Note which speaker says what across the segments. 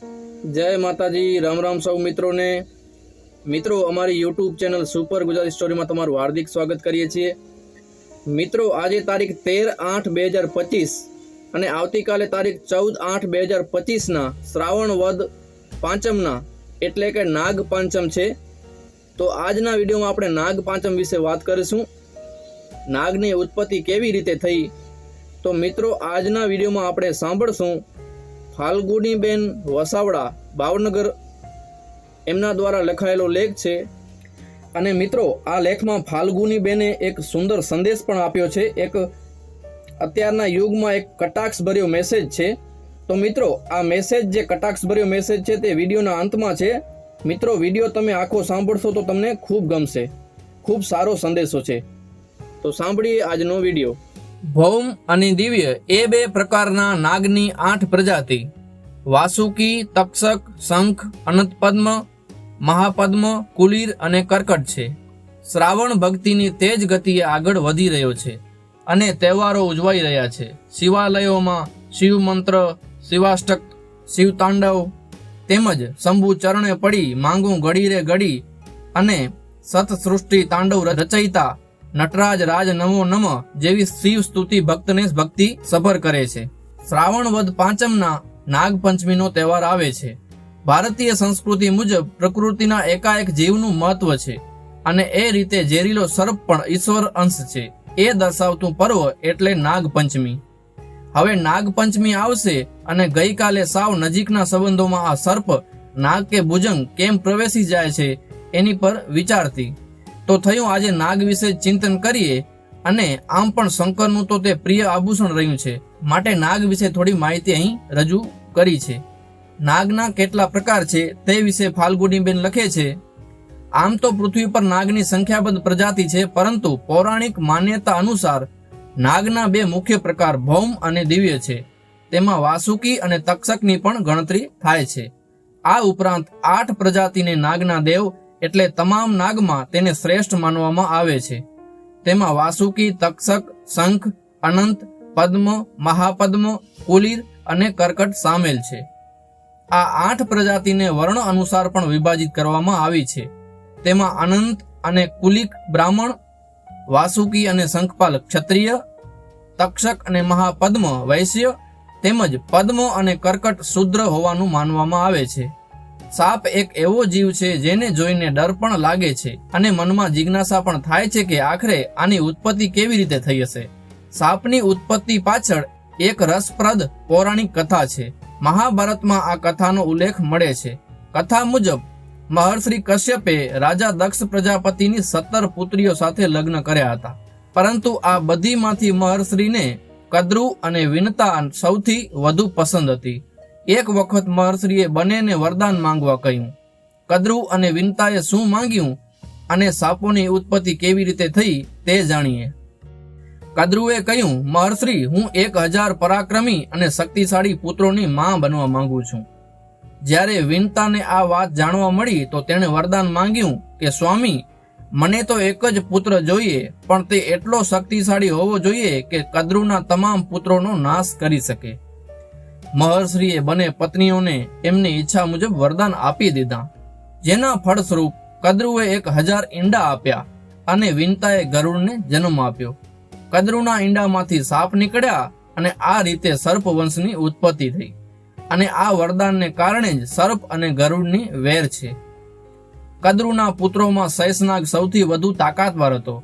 Speaker 1: જય માતાજી, રામ રામ સૌ મિત્રોને. મિત્રો, અમારી યુટ્યુબ ચેનલ સુપર ગુજરાતી સ્ટોરીમાં તમારું હાર્દિક સ્વાગત કરીએ છીએ. મિત્રો, આજે તારીખ તેર આઠ બે હજાર પચીસ અને આવતીકાલે તારીખ ચૌદ આઠ બે હજાર પચીસના શ્રાવણ વદ પાંચમના, એટલે કે નાગ પાંચમ છે. તો આજના વિડીયોમાં આપણે નાગ પાંચમ વિશે વાત કરીશું. નાગની ઉત્પત્તિ કેવી રીતે થઈ? તો મિત્રો, આજના વિડીયોમાં આપણે સાંભળશું ફાલ્ગુનીબેન વસાવડા ભાવનગર એમના દ્વારા લખાયેલો લેખ છે. અને મિત્રો, આ લેખમાં ફાલ્ગુનીબેને એક સુંદર સંદેશ પણ આપ્યો છે. એક અત્યારના યુગમાં એક કટાક્ષભર્યો મેસેજ છે. તો મિત્રો, આ મેસેજ જે કટાક્ષભર્યો મેસેજ છે તે વિડીયોના અંતમાં છે. મિત્રો, વીડિયો તમે આખો સાંભળશો તો તમને ખૂબ ગમશે. ખૂબ સારો સંદેશો છે. તો સાંભળીએ આજનો વીડિયો. ભૌમ અને દિવ્ય એ બે પ્રકારના નાગની આઠ પ્રજાતિ. વાસુકી, તક્ષક, શંખ, અનંતપદ્મ, મહાપદ્મ, કુલીર અને કર્કટ છે. શ્રાવણ ભક્તિની તેજ ગતિએ આગળ વધી રહ્યો છે અને તહેવારો ઉજવાઈ રહ્યા છે. શિવાલયોમાં શિવ મંત્ર, શિવાષ્ટક, શિવ તાંડવ તેમજ શંભુ ચરણે પડી માંગું ઘડી રે ઘડી અને સતસૃષ્ટિ તાંડવ રચયિતા નટરાજ રાજ નમો નમ જેવી શિવ સ્તુતિ ભક્તને ભક્તિ સફર કરે છે. શ્રાવણ વદ પાંચમના નાગપંચમીનો તહેવાર આવે છે. ભારતીય સંસ્કૃતિ મુજબ પ્રકૃતિના એકાએક જીવનું મહત્વ છે અને એ રીતે ઝેરીલો સર્પ પણ ઈશ્વર અંશ છે. એ દર્શાવતું પર્વ એટલે નાગપંચમી હવે નાગપંચમી આવશે અને ગઈકાલે સાવ નજીકના સંબંધોમાં આ સર્પ નાગ કે ભુજંગ કેમ પ્રવેશી જાય છે એની પર વિચારતી. તો થયું આજે નાગ વિશે ચિંતન કરીએ અને આમ પણ શંકરનું તો તે પ્રિય આભૂષણ રહ્યું છે. માટે નાગ વિશે થોડી માહિતી અહીં રજૂ કરી છે. નાગના કેટલા પ્રકાર છે તે વિશે ફાલ્ગુનીબેન લખે છે. આમ તો પૃથ્વી પર નાગની સંખ્યાબંધ પ્રજાતિ છે, પરંતુ પૌરાણિક માન્યતા અનુસાર નાગના બે મુખ્ય પ્રકાર ભૌમ અને દિવ્ય છે. તેમાં વાસુકી અને તક્ષકની પણ ગણતરી થાય છે. આ ઉપરાંત આઠ પ્રજાતિને નાગના દેવ એટલે તમામ નાગમાં તેને શ્રેષ્ઠ માનવામાં આવે છે. તેમાં વાસુકી, તક્ષક, શંખ, અનંત, પદ્મ, મહાપદ્મ, કુલીર અને કર્કટ સામેલ છે. આ આઠ પ્રજાતિને વર્ણ અનુસાર પણ વિભાજિત કરવામાં આવી છે. તેમાં અનંત અને કુલિક બ્રાહ્મણ, વાસુકી અને શંખપાલ ક્ષત્રિય, તક્ષક અને મહાપદ્મ વૈશ્ય તેમજ પદ્મ અને કર્કટ શુદ્ર હોવાનું માનવામાં આવે છે. સાપ એક એવો જીવ છે જેને જોઈને ડર પણ લાગે છે અને મનમાં જિજ્ઞાસા પણ થાય છે કે આખરે આની ઉત્પત્તિ કેવી રીતે થઈ હશે. સાપની ઉત્પત્તિ પાછળ એક રસપ્રદ પૌરાણિક કથા છે. મહાભારતમાં આ કથાનો ઉલ્લેખ મળે છે. કથા મુજબ, મહર્ષિ કશ્યપે રાજા દક્ષ પ્રજાપતિની સત્તર પુત્રીઓ સાથે લગ્ન કર્યા હતા. પરંતુ આ બધીમાંથી મહર્ષિને કદ્રુ અને વિનતા સૌથી વધુ પસંદ હતી. એક વખત મહર્ષિએ બંનેને વરદાન માંગવા કહ્યું, કદ્રુ અને વિનતાએ શું માંગ્યું અને સાપોની ઉત્પત્તિ કેવી રીતે થઈ તે જાણીએ. કદ્રુએ કહ્યું, મહર્ષિ, હું એક હજાર પરાક્રમી અને શક્તિશાળી પુત્રોની માં બનવા માંગુ છું. જ્યારે વિનતાને આ વાત જાણવા મળી, તો તેણે વરદાન માંગ્યું કે, સ્વામી, મને તો એક જ પુત્ર જોઈએ, પણ તે એટલો શક્તિશાળી હોવો જોઈએ કે કદ્રુના તમામ પુત્રોનો નાશ કરી શકે. મહર્ષિએ બંને પત્નીઓને એમની ઈચ્છા મુજબ વરદાન આપી દીધા. જેના ફળસ્વરૂપ કદ્રુએ એક હજાર ઈંડા આપ્યા અને વિનતાએ ગરુડને જન્મ આપ્યો. કદ્રુના ઈંડામાંથી સાપ નીકળ્યા અને આ રીતે સર્પવંશની ઉત્પત્તિ થઈ. અને આ વરદાનને કારણે જ સર્પ અને ગરુડની વેર છે. કદ્રુના પુત્રોમાં શૈસનાગ સૌથી વધુ તાકાતવાર હતો.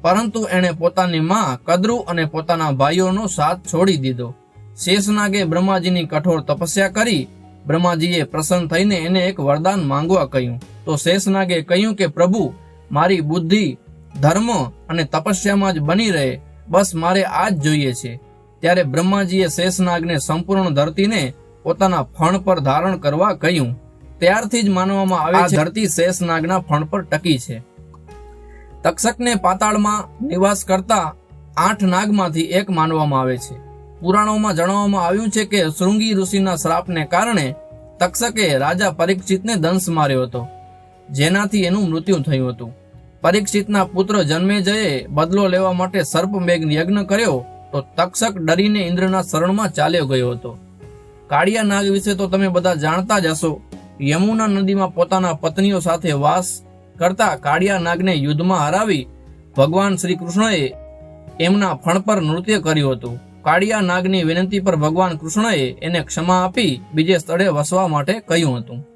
Speaker 1: પરંતુ એણે પોતાની માં કદ્રુ અને પોતાના ભાઈઓનો સાથ છોડી દીધો. શેષનાગે બ્રહ્માજીની કઠોર તપસ્યા કરી બ્રહ્માજીએ પ્રસન્ન થઈને એને એક વરદાન માંગવા કહ્યું. તો શેષનાગે કહ્યું કે પ્રભુ મારી બુદ્ધિ ધર્મ અને તપસ્યામાં જ બની રહે. બસ મારે આ જ જોઈએ છે. ત્યારે બ્રહ્માજીએ શેષનાગને સંપૂર્ણ ધરતીને પોતાના ફણ પર ધારણ કરવા કહ્યું. ત્યારથી જ માનવામાં આવે છે ધરતી શેષનાગના ફણ પર ટકી છે. તક્ષકને પાતાળમાં નિવાસ કરતા આઠ નાગમાંથી એક માનવામાં આવે છે. પુરાણોમાં જણાવવામાં આવ્યું છે કે શૃંગી ઋષિના શ્રાપને કારણે તક્ષકે રાજા પરીક્ષિતને દંશ માર્યો હતો, જેનાથી એનું મૃત્યુ થયું હતું. પરીક્ષિતના પુત્ર જન્મેજયે બદલો લેવા માટે સર્પમેઘ યજ્ઞ કર્યો તો તક્ષક ડરીને ઇન્દ્રના શરણમાં ચાલ્યો ગયો હતો. કાળિયા નાગ વિશે તો તમે બધા જાણતા જ હશો. યમુના નદીમાં પોતાના પત્નીઓ સાથે વાસ કરતા કાળિયા નાગને યુદ્ધમાં હરાવી ભગવાન શ્રી કૃષ્ણએ એમના ફણ પર નૃત્ય કર્યું હતું. કાળિયા નાગની વિનંતી પર ભગવાન કૃષ્ણએ એને ક્ષમા આપી બીજે સ્થળે વસવા માટે કહ્યું હતું.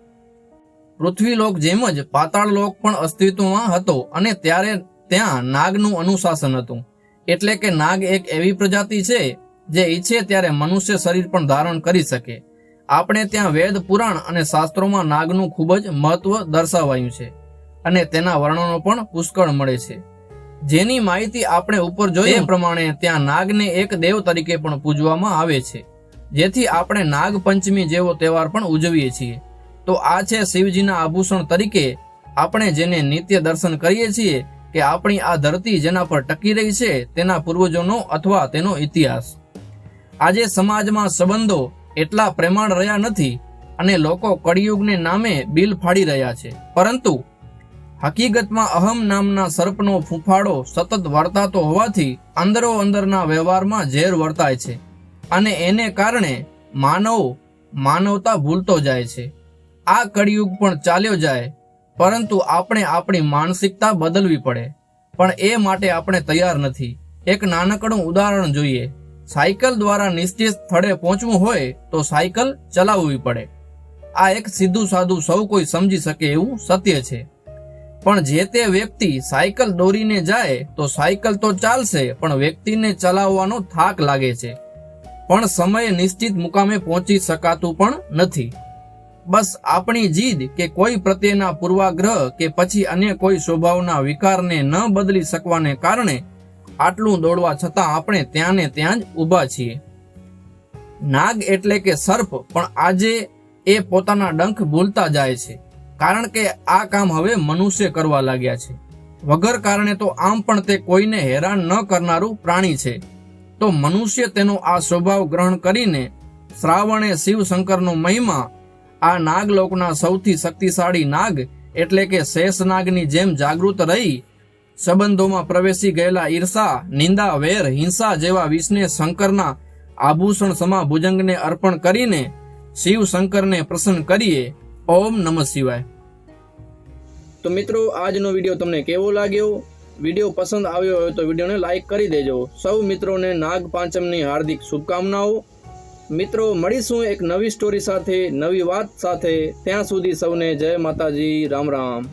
Speaker 1: પૃથ્વીલોક જેમ જ પાતાળલોક પણ અસ્તિત્વમાં હતો અને ત્યારે ત્યાં નાગનું અનુશાસન હતું. એટલે કે નાગ એક એવી પ્રજાતિ છે જે ઈચ્છે ત્યારે મનુષ્ય શરીર પણ ધારણ કરી શકે. આપણે ત્યાં વેદ, પુરાણ અને શાસ્ત્રોમાં નાગનું ખૂબ જ મહત્વ દર્શાવાયું છે અને તેના વર્ણનો પણ પુષ્કળ મળે છે. જેની માહિતી આપણે ઉપર જોઈએ પ્રમાણે ત્યાં નાગને એક દેવ તરીકે પણ પૂજવામાં આવે છે જેથી આપણે નાગ પંચમી જેવો તહેવાર પણ ઉજવીએ છીએ. તો આ છે શિવજીના આભૂષણ તરીકે આપણે જેને નિત્ય દર્શન કરીએ છીએ કે આપણી આ ધરતી જેના પર ટકી રહી છે તેના પૂર્વજોનો અથવા તેનો ઇતિહાસ. આજે સમાજમાં સંબંધો એટલા પ્રેમાળ રહ્યા નથી અને લોકો કળિયુગને નામે બિલ ફાડી રહ્યા છે. પરંતુ હકીકતમાં અહમ નામના સર્પનો ફૂંફાડો સતત વર્તાતો હોવાથી અંદરો અંદરના વ્યવહારમાં ઝેર વર્તાય છે અને એને કારણે માનવ માનવતા ભૂલતો જાય છે. આ કળિયુગ પણ ચાલ્યો જાય, પરંતુ આપણે આપણી માનસિકતા બદલવી પડે. પણ એ માટે આપણે તૈયાર નથી. એક નાનકડું ઉદાહરણ જોઈએ. સાયકલ દ્વારા નિશ્ચિત સ્થળે પહોંચવું હોય તો સાયકલ ચલાવવી પડે. આ એક સીધું સાદું સૌ કોઈ સમજી શકે એવું સત્ય છે. પણ જે તે વ્યક્તિ સાયકલ દોરીને જાય તો સાયકલ તો ચાલશે, પણ વ્યક્તિને ચલાવવાનો થાક લાગે છે. પણ સમયે નિશ્ચિત મુકામે પહોંચી શકાતું પણ નથી. બસ આપણી જીદ કે કોઈ પ્રત્યેના પૂર્વાગ્રહ કે પછી અન્ય કોઈ સ્વભાવના વિકારને ન બદલી શકવાને કારણે આટલું દોડવા છતાં આપણે ત્યાં ને ત્યાં જ ઊભા છીએ. નાગ એટલે કે સર્પ, પણ આજે એ પોતાના ડંખ ભૂલતા જાય છે. કારણ કે આ કામ હવે મનુષ્ય કરવા લાગ્યા છે. વગર કારણે તો આમ પણ તે કોઈને હેરાન ન કરનારું પ્રાણી છે. તો મનુષ્ય તેનો આ સ્વભાવ ગ્રહણ કરીને શ્રાવણે શિવ શંકરનો મહિમા, આ નાગલોકના સૌથી શક્તિશાળી નાગ એટલે કે શેષ નાગની જેમ જાગૃત રહી, સંબંધોમાં પ્રવેશી ગયેલા ઈર્ષા, નિંદા, વેર, હિંસા જેવા વિષને શંકરના આભૂષણ સમા ભુજંગને અર્પણ કરીને શિવ શંકરને પ્રસન્ન કરીએ ઓમ નમઃ શિવાય. તો મિત્રો, આજનો વીડિયો તમને કેવો લાગ્યો? વીડિયો પસંદ આવ્યો હોય તો વિડીયોને લાઈક કરી દેજો. સૌ મિત્રોને નાગ પાંચમની હાર્દિક શુભકામનાઓ. મિત્રો, મળીશું એક નવી સ્ટોરી સાથે, નવી વાત સાથે. ત્યાં સુધી સૌને જય માતાજી, રામ રામ.